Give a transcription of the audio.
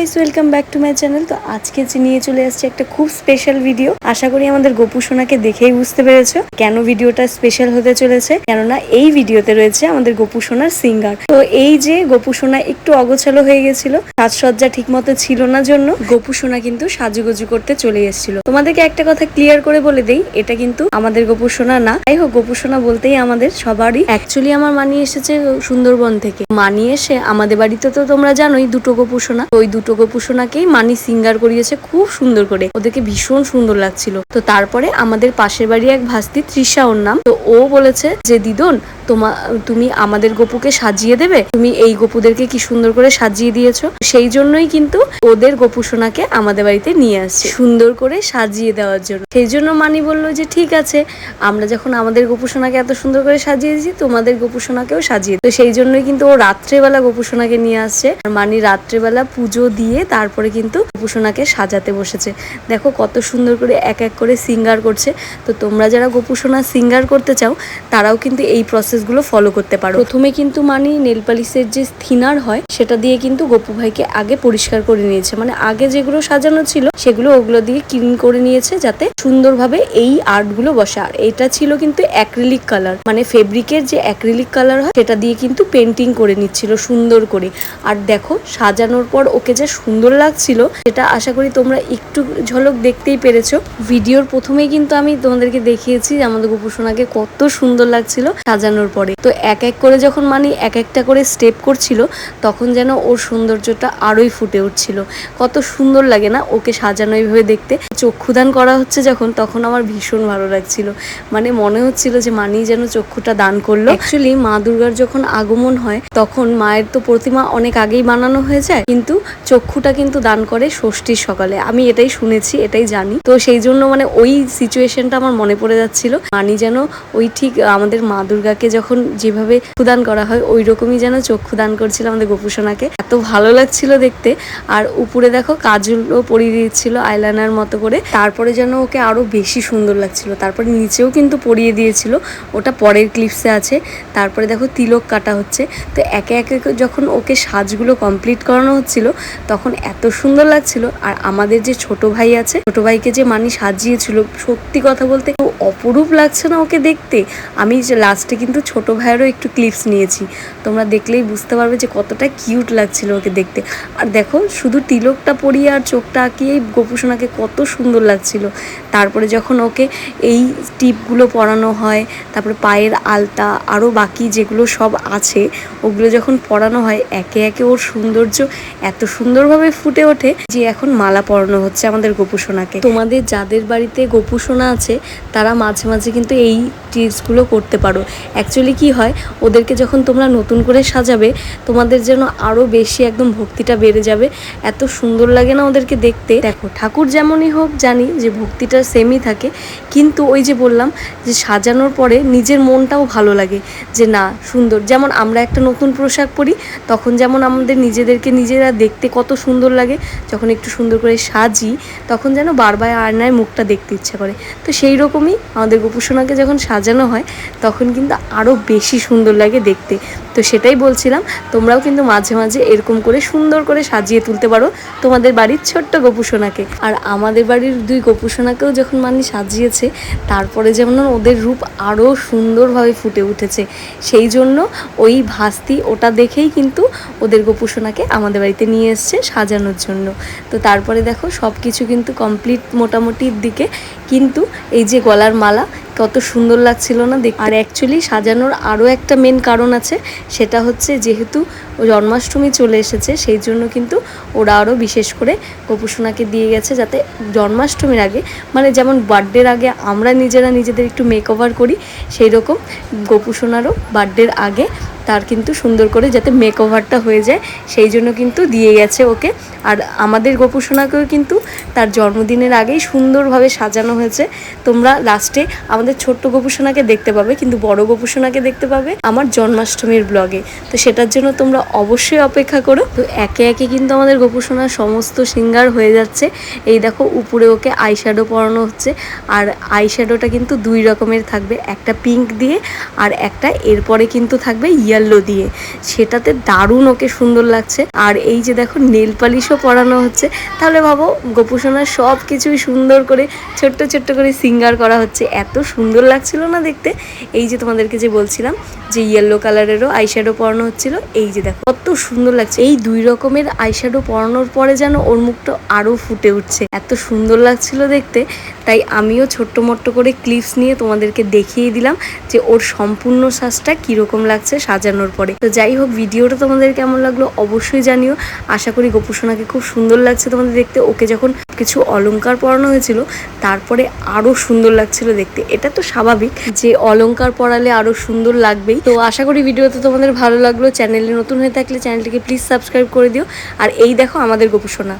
Guys welcome back to my channel তো আজকে নিয়ে চলে আসছে একটা খুব স্পেশাল ভিডিও আশা করি আমাদের গোপু সোনাকে দেখেই বুঝতে পেরেছ কেন ভিডিওটা স্পেশাল হতে চলেছে। কেননা এই ভিডিওতে রয়েছে আমাদের গোপু সোনার সিঙ্গার তো এই যে গোপু সোনা একটু অগোছালো হয়ে গেছিল, সাজসজ্জা ঠিক মতো ছিল না জন্য গোপু সোনা কিন্তু সাজুগুজু করতে চলে এসেছিল। তোমাদেরকে একটা কথা ক্লিয়ার করে বলে দেই, এটা কিন্তু আমাদের গোপু সোনা না। যাই হোক, গোপু সোনা বলতেই আমাদের সবারই। অ্যাকচুয়ালি আমার মানিয়ে এসেছে সুন্দরবন থেকে। মানিয়ে এসে আমাদের বাড়িতে তো তোমরা জানোই দুটো গোপুসোনা ওই দুটো গোপুসোনাকেই মানি সিঙ্গার করিয়েছে খুব সুন্দর করে। ওদেরকে ভীষণ সুন্দর লাগছিল। তো তারপরে আমাদের পাশের বাড়ি এক ভাস্তি, তৃষা ওর নাম। তো ও বলেছে যে, দিদন তোমা, তুমি আমাদের গপুকে সাজিয়ে দেবে? তুমি এই গপুদেরকে কি সুন্দর করে সাজিয়ে দিয়েছ? সেই জন্যই কিন্তু ওদের গোপুসোনাকে আমাদের বাড়িতে নিয়ে আসছে, সুন্দর করে সাজিয়ে দেওয়ার জন্য। সেই জন্য মানি বলল যে, ঠিক আছে, আমরা যখন আমাদের গোপুসোনাকে এত সুন্দর করে সাজিয়ে দিয়েছি, তোমাদের গোপুসোনাকেও সাজিয়ে তো সেই জন্যই কিন্তু ও রাত্রেবেলা গোপুসোনাকে নিয়ে আসছে। আর মানি রাত্রেবেলা পুজো দিয়ে তারপরে কিন্তু গোপুসোনাকে সাজাতে বসেছে। দেখো কত সুন্দর করে এক এক করে সিঙ্গার করছে। তো তোমরা যারা গোপুসোনা সিঙ্গার করতে চাও, তারাও কিন্তু এই প্রসেসগুলো ফলো করতে পারো। প্রথমে কিন্তু মানি নেল পালিশের যে থিনার হয়, সেটা দিয়ে কিন্তু গপু ভাইকে আগে পরিষ্কার করে নিয়েছে। মানে আগে যেগুলো সাজানো ছিল, সেগুলো ওগুলো দিয়ে ক্লিন করে নিয়েছে যাতে সুন্দরভাবে এই আর্টগুলো বসে। আর এটা ছিল কিন্তু অ্যাক্রিলিক কালার মানে ফেব্রিকের যে অ্যাক্রিলিক কালার হয়, সেটা দিয়ে কিন্তু পেন্টিং করে নিচ্ছিল সুন্দর করে। আর দেখো, সাজানোর পর ওকে যে সুন্দর লাগছিল, সেটা আশা করি তোমরা একটু ঝলক দেখতেই পেরেছ। ভিডিওর প্রথমেই কিন্তু আমি তোমাদেরকে দেখিয়েছি আমাদের গোপুসোনাকে কত সুন্দর লাগছিল সাজানোর পরে তো এক এক করে যখন মানে এক একটা করে স্টেপ করছিল, তখন যেন ওর সৌন্দর্যটা আরোই ফুটে উঠছিল। কত সুন্দর লাগে না ওকে সাজানো এইভাবে দেখতে। চক্ষুদান করা হচ্ছে যখন, তখন আমার ভীষণ ভালো লাগছিল। মানে মনে হচ্ছিল যে মানি যেন চক্ষুটা দান করল। অ্যাকচুয়ালি মা দুর্গার যখন আগমন হয়, তখন মায়ের তো প্রতিমা অনেক আগেই বানানো হয়ে যায়। কিন্তু চক্ষুটা কিন্তু দান করে ষষ্ঠীর সকালে। আমি এটাই শুনেছি, এটাই জানি। তো সেই জন্য মানে ওই সিচুয়েশনটা আমার মনে পড়ে যাচ্ছিল। মানি যেন ওই ঠিক আমাদের মা দুর্গাকে যখন যেভাবে চক্ষুদান করা হয় ওই রকমই যেন চক্ষু দান করছিল আমাদের গোপুসোনাকে। এত ভালো লাগছিল দেখতে। আর উপরে দেখো, কাজলও পরিয়ে দিয়েছিল আইলাইনার মতো করে। তারপরে যেন ওকে আরও বেশি সুন্দর লাগছিল। তারপরে নিচেও কিন্তু পরিয়ে দিয়েছিল। ওটা পরের ক্লিপসে আছে। তারপরে দেখো, তিলক কাটা হচ্ছে। তো একে একে যখন ওকে সাজগুলো কমপ্লিট করানো হচ্ছিল, তখন এত সুন্দর লাগছিল। আর আমাদের যে ছোট ভাই আছে, ছোট ভাইকে যে মানি সাজিয়েছিল, সত্যি কথা বলতে অপরূপ লাগছে না ওকে দেখতে। আমি লাস্টে কিন্তু ছোট ভাইয়েরও একটু ক্লিপস নিয়েছি। তোমরা দেখলেই বুঝতে পারবে যে কতটা কিউট লাগছিল ওকে দেখতে। আর দেখো, শুধু তিলকটা পরিয়ে আর চোখটা আঁকিয়েই গোপুসোনাকে কত সুন্দর লাগছিল। তারপরে যখন ওকে এই টিপগুলো পরানো হয়, তারপরে পায়ের আলতা আরও বাকি যেগুলো সব আছে, ওগুলো যখন পরানো হয়, একে একে ওর সৌন্দর্য এত সুন্দরভাবে ফুটে ওঠে যে এখন মালা পরানো হচ্ছে আমাদের গোপুসোনাকে তোমাদের যাদের বাড়িতে গোপুসোনা আছে, তারা মাঝে মাঝে কিন্তু এই টিপসগুলো করতে পারো। অ্যাকচুয়ালি কি হয়, ওদেরকে যখন তোমরা নতুন করে সাজাবে, তোমাদের যেন আরও বেশি একদম ভক্তিটা বেড়ে যাবে। এত সুন্দর লাগে না ওদেরকে দেখতে। দেখো, ঠাকুর যেমনই হোক, জানি যে ভক্তিটা সেমই থাকে, কিন্তু ওই যে বললাম যে সাজানোর পরে নিজের মনটাও ভালো লাগে যে না, সুন্দর। যেমন আমরা একটা নতুন পোশাক পরি, তখন যেমন আমাদের নিজেদেরকে নিজেরা দেখতে কত সুন্দর লাগে। যখন একটু সুন্দর করে সাজি, তখন যেন বারবার আয়নায় মুখটা দেখতে ইচ্ছা করে। তো সেই রকমই আমাদের গোপুসোনাকে যখন সাজানো হয়, তখন কিন্তু আরও বেশি সুন্দর লাগে দেখতে। তো সেটাই বলছিলাম, তোমরাও কিন্তু মাঝে মাঝে এরকম করে সুন্দর করে সাজিয়ে তুলতে পারো তোমাদের বাড়ির ছোট্ট গোপুসোনাকে আর আমাদের বাড়ির দুই গোপুসোনাকেও যখন মানে সাজিয়েছে, তারপরে যেমন ওদের রূপ আরও সুন্দরভাবে ফুটে উঠেছে, সেই জন্য ওই ভাস্তি ওটা দেখেই কিন্তু ওদের গোপুসোনাকে আমাদের বাড়িতে নিয়ে এসছে সাজানোর জন্য। তো তারপরে দেখো সব কিছু কিন্তু কমপ্লিট মোটামুটির দিকে, কিন্তু এই যে গলার মালা কত সুন্দর লাগছিল না দেখ আর অ্যাকচুয়ালি সাজানোর আরও একটা মেন কারণ আছে, সেটা হচ্ছে যেহেতু জন্মাষ্টমী চলে এসেছে, সেই জন্য কিন্তু ওরা আরও বিশেষ করে গোপুসোনাকে দিয়ে গেছে যাতে জন্মাষ্টমীর আগে মানে যেমন বার্থডের আগে আমরা নিজেরা নিজেদের একটু মেক ওভার করি সেই রকম গোপুসোনারও বার্থডের আগে তার কিন্তু সুন্দর করে যাতে মেক ওভারটা হয়ে যায়, সেই জন্য কিন্তু দিয়ে গেছে ওকে। আর আমাদের গোপুসোনাকেও কিন্তু তার জন্মদিনের আগেই সুন্দরভাবে সাজানো হয়েছে। তোমরা লাস্টে আমাদের ছোট্ট গোপুসোনাকে দেখতে পাবে, কিন্তু বড় গোপুসোনাকে দেখতে পাবে আমার জন্মাষ্টমীর ব্লগে তো সেটার জন্য তোমরা অবশ্যই অপেক্ষা করো। তো একে একে কিন্তু আমাদের গোপুসোনার সমস্ত সিঙ্গার হয়ে যাচ্ছে। এই দেখো, উপরে ওকে আইশ্যাডো পরানো হচ্ছে। আর আইশ্যাডোটা কিন্তু দুই রকমের থাকবে, একটা পিঙ্ক দিয়ে আর একটা এরপরে কিন্তু থাকবে ইয়েলো ইয়েলো দিয়ে। সেটাতে দারুণ ওকে সুন্দর লাগছে। আর এই যে দেখো, নেল পালিশও পরানো হচ্ছে। তাহলে ভাবো, গোপুসোনার সব কিছুই সুন্দর করে, ছোট্ট ছোট্ট করে সিঙ্গার করা হচ্ছে। এত সুন্দর লাগছিল না দেখতে। এই যে তোমাদেরকে যে বলছিলাম যে ইয়েলো কালারেরও আইশ্যাডো পরানো হচ্ছিল, এই যে দেখো, কত সুন্দর লাগছে। এই দুই রকমের আইশ্যাডো পরানোর পরে যেন ওর মুখটা আরও ফুটে উঠছে। এত সুন্দর লাগছিল দেখতে। তাই আমিও ছোট্ট মোট্ট করে ক্লিপস নিয়ে তোমাদেরকে দেখিয়ে দিলাম যে ওর সম্পূর্ণ সাজটা কীরকম লাগছে সাজানোর পরে। তো যাই হোক, ভিডিওটা তোমাদের কেমন লাগল অবশ্যই জানিও। আশা করি গোপুসোনাকে খুব সুন্দর লাগছে তোমাদের দেখতে। ওকে যখন কিছু অলংকার পরানো হয়েছিল, তারপরে আরও সুন্দর লাগছিল দেখতে। এটা তো স্বাভাবিক যে অলংকার পরালে আরও সুন্দর লাগবেই। তো আশা করি ভিডিওতে তোমাদের ভালো লাগল। চ্যানেলে নতুন হয়ে থাকলে চ্যানেলটিকে প্লিজ সাবস্ক্রাইব করে দিও। আর এই দেখো আমাদের গোপুসোনা